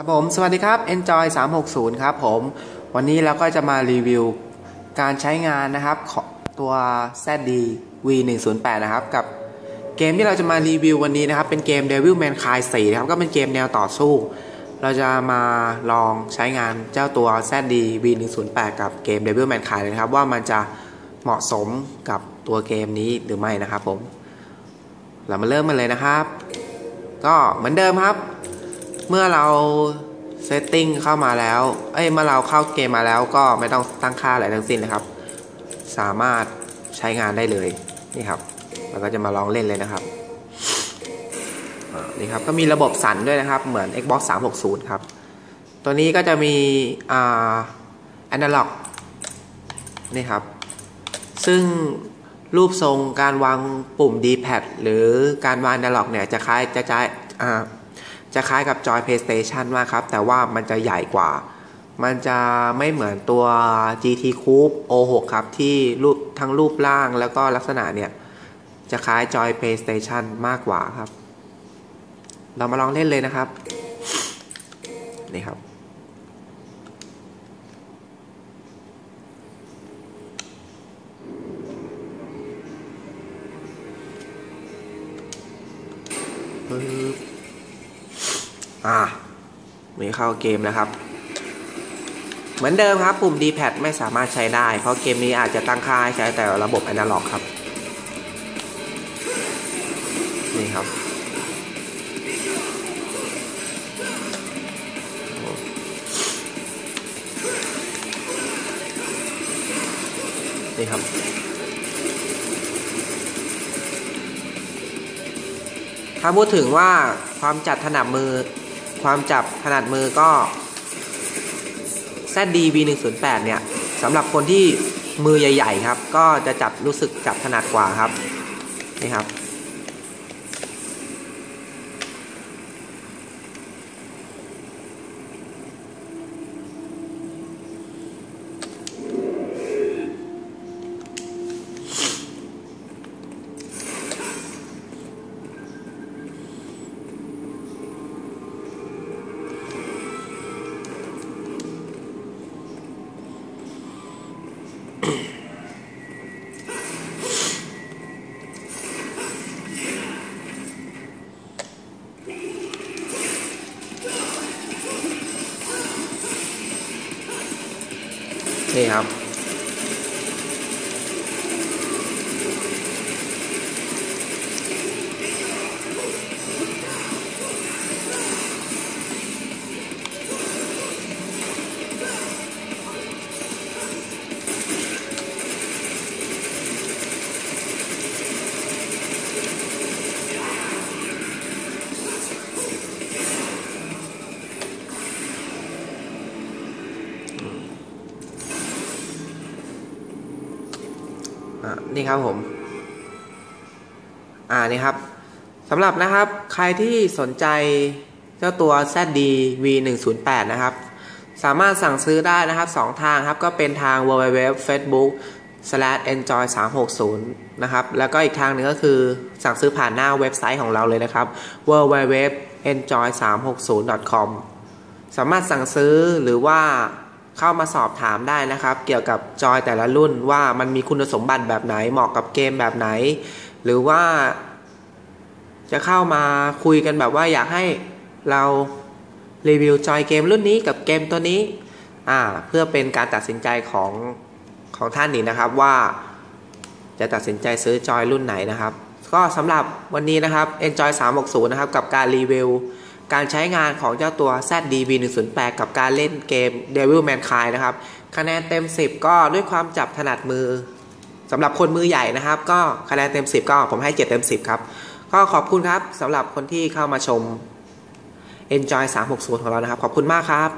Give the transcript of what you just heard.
ครับผม สวัสดีครับ Enjoy 360 ครับผม วันนี้เราก็จะมารีวิวการใช้งานนะครับของตัว ZD V108 นะครับ กับเกมที่เราจะมารีวิววันนี้นะครับ เป็นเกม Devil May Cry 4 นะครับ ก็เป็นเกมแนวต่อสู้ เราจะมาลองใช้งานเจ้าตัว ZD V108 กับเกม Devil May Cry นะครับ ว่ามันจะเหมาะสมกับตัวเกมนี้หรือไม่นะครับผม เรามาเริ่มกันเลยนะครับ ก็เหมือนเดิมครับ เมื่อเราเซตติ้งเข้ามาแล้ว เอ้ย เมื่อเราเข้าเกมมาแล้วก็ไม่ต้องตั้งค่าอะไรทั้งสิ้นนะครับ สามารถใช้งานได้เลย นี่ครับ เราก็จะมาลองเล่นเลยนะครับ นี่ครับ ก็มีระบบสั่นด้วยนะครับ เหมือน Xbox 360 ครับ ตัวนี้ก็จะมี อ่า Analog นี่ครับ ซึ่งรูปทรงการวางปุ่ม D-pad หรือการวาง Analog เนี่ยจะคล้ายจะใช้อ่า จะคล้ายกับจอย PlayStation มากครับ แต่ว่ามันจะใหญ่กว่า มันจะไม่เหมือนตัว GT Cube O6 ครับ ที่รูปทั้งรูปร่างแล้วก็ลักษณะเนี่ย จะคล้ายจอย PlayStation มากกว่าครับ เรามาลองเล่นเลยนะครับ นี่ครับปึ๊บ อ่ามีเข้าเกมนะครับ เหมือนเดิมครับ ปุ่ม D-pad ไม่สามารถใช้ได้ เพราะเกมนี้อาจจะตั้งค่าให้ใช้แต่ระบบ Analog ครับ นี่ครับ นี่ครับถ้าพูดถึงว่าความจัดถนัดมือ ความจับถนัดมือก็ ZD V108 เนี่ยสำหรับคนที่มือใหญ่ ๆ ครับ ก็จะจับรู้สึกจับถนัดกว่าครับนี่ครับ นี่ครับ นี่ครับผม อ่านี่ครับสำหรับนะครับ ใครที่สนใจเจ้าตัว ZD V108 นะครับ สามารถสั่งซื้อได้นะครับสองทางครับ ก็เป็นทาง www facebook enjoy 360นะครับ แล้วก็อีกทางหนึ่งก็คือสั่งซื้อผ่านหน้าเว็บไซต์ของเราเลยนะครับ www enjoy 360 com สามารถสั่งซื้อหรือว่า เข้ามาสอบถามได้นะครับ เกี่ยวกับจอยแต่ละรุ่นว่ามันมีคุณสมบัติแบบไหนเหมาะกับเกมแบบไหน หรือว่า จะเข้ามาคุยกันแบบว่าอยากให้เรารีวิวจอยเกมรุ่นนี้กับเกมตัวนี้อ่าเพื่อเป็นการตัดสินใจของของท่านนี่นะครับว่าจะตัดสินใจซื้อจอยรุ่นไหนนะครับ ก็สำหรับวันนี้นะครับ Enjoy 360 นะครับ กับการรีวิว การใช้งานของเจ้าตัว ZDB 108กับการเล่นเกม Devil May Cry นะครับ คะแนนเต็ม 10 ก็ด้วยความจับถนัดมือสำหรับคนมือใหญ่นะครับ ก็คะแนนเต็ม 10 ก็ผมให้ 7 เต็ม 10 ครับ ก็ขอบคุณครับสำหรับคนที่เข้ามาชม Enjoy 360 ของเรานะครับ ขอบคุณมากครับ